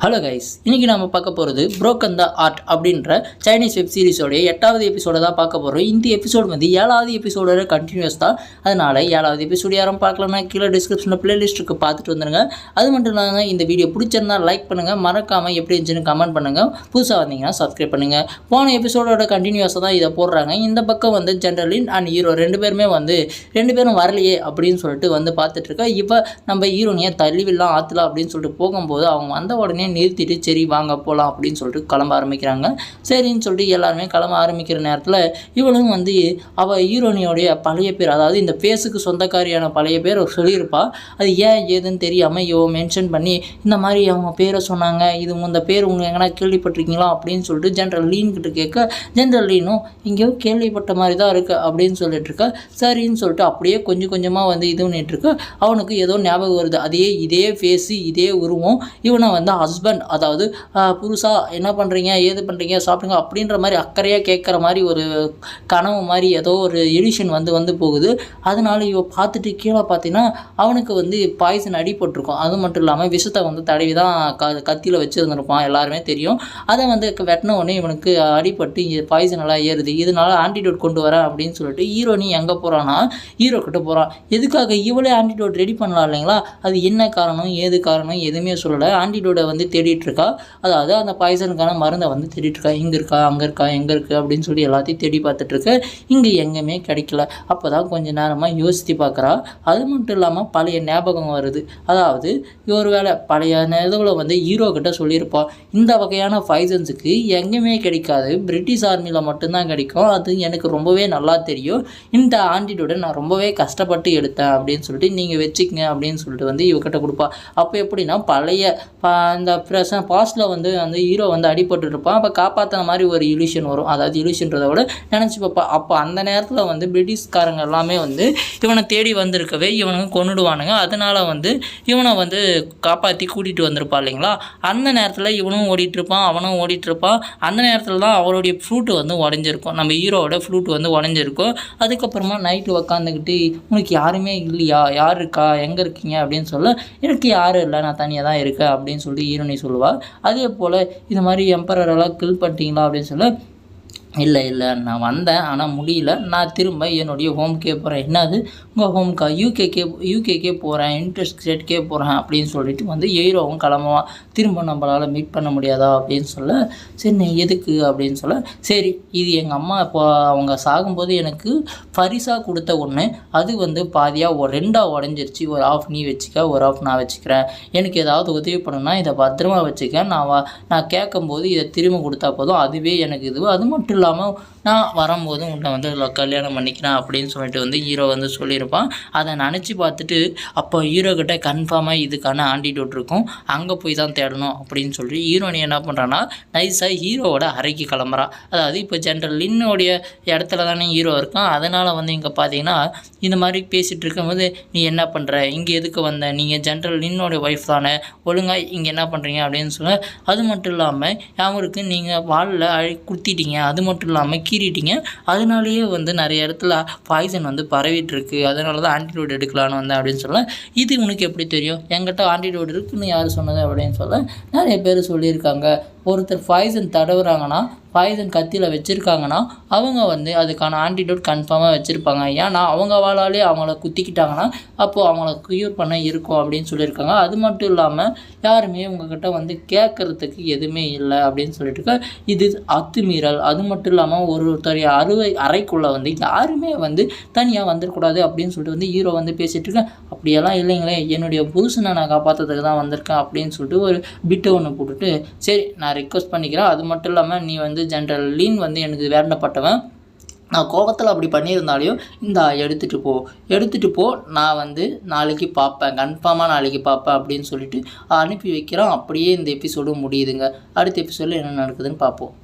Hello guys இன்றைக்கி நம்ம பார்க்க போகிறது புரோக்கன் த ஆர்ட் அப்படின்ற சைனீஸ் வெப் சீரிஸோடைய எட்டாவது எபிசோடை தான் பார்க்க போகிறோம் இந்த எபிசோடு வந்து ஏழாவது எபிசோடோட கண்டினியூஸ் தான். அதனால் ஏழாவது எபிசோடு யாரும் பார்க்கலன்னா கீழே டிஸ்கிரிப்ஷனில் பிளேலிஸ்ட்டுக்கு பார்த்துட்டு வந்துடுங்க அது மட்டும் இல்லாமல் இந்த வீடியோ பிடிச்சிருந்தா லைக் பண்ணுங்கள் மறக்காமல் எப்படி இருந்துச்சுன்னு கமெண்ட் பண்ணுங்கள் புதுசாக வந்தீங்கன்னா சப்ஸ்கிரைப் பண்ணுங்கள் போன எபிசோடோட கண்டினியூஸாக தான் இதை போடுறாங்க. இந்த பக்கம் வந்து ஜென்ரலின் அண்ட் ஹீரோ ரெண்டு பேருமே வந்து ரெண்டு பேரும் வரலையே அப்படின்னு சொல்லிட்டு வந்து பார்த்துட்ருக்கா இப்போ நம்ம ஹீரோனியை தள்ளிவிடலாம் ஆற்றுலாம் அப்படின்னு சொல்லிட்டு போகும்போது அவங்க வந்த உடனே நிறுத்திட்டு சரி வாங்க போகலாம் அப்படின்னு சொல்லிட்டு கிளம்ப ஆரம்பிக்கிறாங்க. சரின்னு சொல்லிட்டு எல்லாருமே கிளம்ப ஆரம்பிக்கிற நேரத்தில் இவளும் வந்து அவள் ஹீரோனியோடைய பழைய பேர் அதாவது இந்த ஃபேஸுக்கு சொந்தக்காரியான பழைய பேர் சொல்லியிருப்பா. அது ஏன் ஏதுன்னு தெரியாமல் இவ மென்ஷன் பண்ணி இந்த மாதிரி அவங்க பேரை சொன்னாங்க இது இந்த பேர் உங்கள் எங்கன்னா கேள்விப்பட்டிருக்கீங்களா அப்படின்னு சொல்லிட்டு ஜென்ரல் லீன் கிட்ட கேட்க ஜென்ரல் லீனும் இங்கேயோ கேள்விப்பட்ட மாதிரி தான் இருக்குது அப்படின்னு சொல்லிட்டு இருக்கா. சரின்னு சொல்லிட்டு அப்படியே கொஞ்சம் கொஞ்சமாக வந்து இது பண்ணிட்டு இருக்கு. அவனுக்கு ஏதோ ஞாபகம் வருது. அதே இதே ஃபேஸு இதே உருவம் இவனை வந்து ஹஸ்பண்ட் அதாவது புதுசாக என்ன பண்ணுறீங்க ஏது பண்ணுறீங்க சாப்பிடுங்க அப்படின்ற மாதிரி அக்கறையாக கேட்குற மாதிரி ஒரு கனவு மாதிரி ஏதோ ஒரு எடிஷன் வந்து வந்து போகுது. அதனால இவ பார்த்துட்டு கீழே பார்த்தீங்கன்னா அவனுக்கு வந்து பாய்சன் அடிபட்டிருக்கும் அது மட்டும் இல்லாமல் விஷத்தை வந்து தடவி தான் க கத்தியில் வச்சுருந்துருப்பான். எல்லாருமே தெரியும். அதை வந்து வெட்டின உடனே இவனுக்கு அடிபட்டு பாய்சன் எல்லாம் ஏறுது. இதனால ஆன்டிடோட் கொண்டு வரேன் அப்படின்னு சொல்லிட்டு ஹீரோனி எங்கே போகிறான்னா ஹீரோ கிட்ட போகிறான் எதுக்காக இவளே ஆன்டிடோட் ரெடி பண்ணலாம் இல்லைங்களா? அது என்ன காரணம்? ஏது காரணம்? எதுவுமே சொல்லலை. ஆன்டிடோட வந்து தேடிட்டுருக்கா? அதாவது அந்த பாய்சனுக்கான மருந்தை வந்து தேடிட்டுருக்கா? இங்கே இருக்கா அங்கே இருக்கா எங்கே இருக்குது அப்படின்னு சொல்லி எல்லாத்தையும் தேடி பார்த்துட்ருக்கு இங்கே எங்கேயுமே கிடைக்கல. அப்போ தான் கொஞ்சம் நேரமாக யோசித்து பார்க்குறா. அது மட்டும் இல்லாமல் பழைய ஞாபகம் வருது. அதாவது ஒரு வேளை பழைய இதுவில் வந்து ஹீரோ கிட்ட இந்த வகையான பாய்சன்ஸுக்கு எங்கேயுமே கிடைக்காது. பிரிட்டிஷ் ஆர்மியில் மட்டும்தான் கிடைக்கும். அது எனக்கு ரொம்பவே நல்லா தெரியும். இந்த ஆண்டிடோட நான் ரொம்பவே கஷ்டப்பட்டு எடுத்தேன் அப்படின்னு சொல்லிட்டு நீங்கள் வச்சுக்கங்க அப்படின்னு சொல்லிட்டு வந்து இவகிட்ட கொடுப்பா. அப்போ எப்படின்னா பழைய அந்த இந்த ப்ரெசன் பாஸ்டில் வந்து அந்த ஹீரோ வந்து அடிபட்டுருப்பான் அப்போ காப்பாற்றின மாதிரி ஒரு இலியூஷன் வரும். அதாவது இலியூஷன்றதை விட நினச்சி பார்ப்பா அப்போ அந்த நேரத்தில் வந்து பிரிட்டிஷ்காரங்க எல்லாமே வந்து இவனை தேடி வந்திருக்கவே இவனுங்க கொன்னுடுவானுங்க. அதனால் வந்து இவனை வந்து காப்பாற்றி கூட்டிகிட்டு வந்திருப்பா இல்லைங்களா? அந்த நேரத்தில் இவனும் ஓடிட்டுருப்பான் அவனும் ஓடிட்டுருப்பான் அந்த நேரத்தில் தான் அவருடைய ஃப்ளூட்டு வந்து உடஞ்சிருக்கும். நம்ம ஹீரோவோட ஃப்ளூட் வந்து உடஞ்சிருக்கும். அதுக்கப்புறமா நைட்டு உக்காந்துக்கிட்டு உனக்கு யாருமே இல்லையா? யார் இருக்கா? எங்கே இருக்கீங்க? அப்படின்னு சொல்ல எனக்கு யாரும் இல்லை. நான் தனியாக தான் இருக்கேன். அப்படின்னு சொல்லி ஹீரோனி சொல்லுவாள் அதே போல் இது மாதிரி எம்பரரெல்லாம் கில் பண்ணிட்டீங்களா? அப்படின்னு சொல்ல. இல்லை இல்லை நான் வந்தேன் ஆனால் முடியல. நான் திரும்ப என்னுடைய ஹோம்கே போகிறேன் என்னது? உங்கள் ஹோம்கா யூகேக்கே யூகேக்கே போகிறேன் இன்ட்ரெஸ்ட் ஸ்டேட்கே போகிறேன் அப்படின்னு சொல்லிட்டு வந்து ஹீரோவும் கிளம்புவான் திரும்ப நம்மளால் மீட் பண்ண முடியாதா அப்படின்னு சொல்ல சரி நீ எதுக்கு அப்படின்னு சொல்ல சரி இது எங்கள் அம்மா இப்போ அவங்க சாகும்போது எனக்கு பரிசாக கொடுத்த ஒன்று அது வந்து பாதியாக ஒரு ரெண்டாக உடஞ்சிருச்சு. ஒரு ஆஃப் நீ வச்சுக்க ஒரு ஆஃப் நான் வச்சுக்கிறேன். எனக்கு ஏதாவது உதவி பண்ணணும்னா இதை பத்திரமா வச்சுக்க. நான் நான் கேட்கும்போது இதை திரும்ப கொடுத்தா போதும். அதுவே எனக்கு இது அது மட்டும் இல்லாமல் நான் வரும்போது உன்னை வந்து கல்யாணம் பண்ணிக்கிறேன் அப்படின்னு சொல்லிட்டு வந்து ஹீரோ வந்து சொல்லியிருப்பான். அதை நினச்சி பார்த்துட்டு அப்போ ஹீரோ கிட்ட கன்ஃபார்மாக இதுக்கான ஆண்டிடோட் இருக்கும். அங்கே போய் தான் தேடணும் அப்படின்னு சொல்லி ஹீரோனி என்ன பண்ணுறான்னா நைஸாக ஹீரோவோட அறைக்கு கிளம்புறா. அதாவது இப்போ ஜென்ரல் லின்னுடைய இடத்துல தானே ஹீரோ இருக்கான். அதனால் வந்து இங்கே பார்த்தீங்கன்னா இந்த மாதிரி பேசிகிட்டு இருக்கும்போது நீ என்ன பண்ணுற இங்கே எதுக்கு வந்த? நீங்கள் ஜென்ரல் லின்னுடைய ஒய்ஃப் தானே. ஒழுங்காக இங்கே என்ன பண்ணுறீங்க அப்படின்னு சொல்ல அது மட்டும் இல்லாமல் அவருக்கு நீங்கள் வாலில் அழி குத்திட்டீங்க அது மட்டும் இல்லாமல் கீறிட்டீங்க. அதனாலேயே வந்து நிறைய இடத்துல பாய்சன் வந்து பரவிட்டு இருக்கு அதனால தான் ஆன்டிடோட் எடுக்கலான்னு வந்தேன் அப்படின்னு சொல்ல. இது உனக்கு எப்படி தெரியும்? என்கிட்ட ஆன்டிடோட் இருக்குன்னு யார் சொன்னது அப்படின்னு சொல்ல. நிறைய பேர் சொல்லியிருக்காங்க. ஒருத்தர் பாய்சன் தடவுறாங்கன்னா பாய்சன் கத்தியில் வச்சுருக்காங்கன்னா அவங்க வந்து அதுக்கான ஆன்டிடோட் கன்ஃபார்மாக வச்சுருப்பாங்க. ஏன்னா அவங்க வாழாலே அவங்கள குத்திக்கிட்டாங்கன்னா அப்போது அவங்கள க்யூர் பண்ண இருக்கும் அப்படின்னு சொல்லியிருக்காங்க. அது மட்டும் இல்லாமல் யாருமே உங்ககிட்ட வந்து கேட்குறதுக்கு எதுவுமே இல்லை அப்படின்னு சொல்லிட்டு இருக்க. இது அத்துமீறல். அது மட்டும் இல்லாமல் ஒரு ஒருத்தரைய அறுவை அறைக்குள்ளே வந்து யாருமே வந்து தனியாக வந்துடக்கூடாது அப்படின்னு சொல்லிட்டு வந்து ஹீரோ வந்து பேசிகிட்டு இருக்கேன் அப்படியெல்லாம் இல்லைங்களே என்னுடைய புருஷனை நான் காப்பாற்றுறதுக்கு தான் வந்திருக்கேன் அப்படின்னு சொல்லிட்டு ஒரு பிட்டு ஒன்று போட்டுட்டு சரி நான் ரெக்வஸ்ட் பண்ணிக்கிறேன். அது மட்டும் இல்லாமல் நீ வந்து ஜென்ரல் லீன் வந்து எனக்கு வேண்டப்பட்டவன் நான் கோபத்தில் அப்படி பண்ணியிருந்தாலையும் இந்த எடுத்துகிட்டு போ. எடுத்துகிட்டு போ நான் வந்து நாளைக்கு பார்ப்பேன். கன்ஃபார்மாக நாளைக்கு பார்ப்பேன் அப்படின்னு சொல்லிட்டு அனுப்பி வைக்கிறோம். அப்படியே இந்த எபிசோடும் முடியுதுங்க. அடுத்த எபிசோடில் என்ன நடக்குதுன்னு பார்ப்போம்.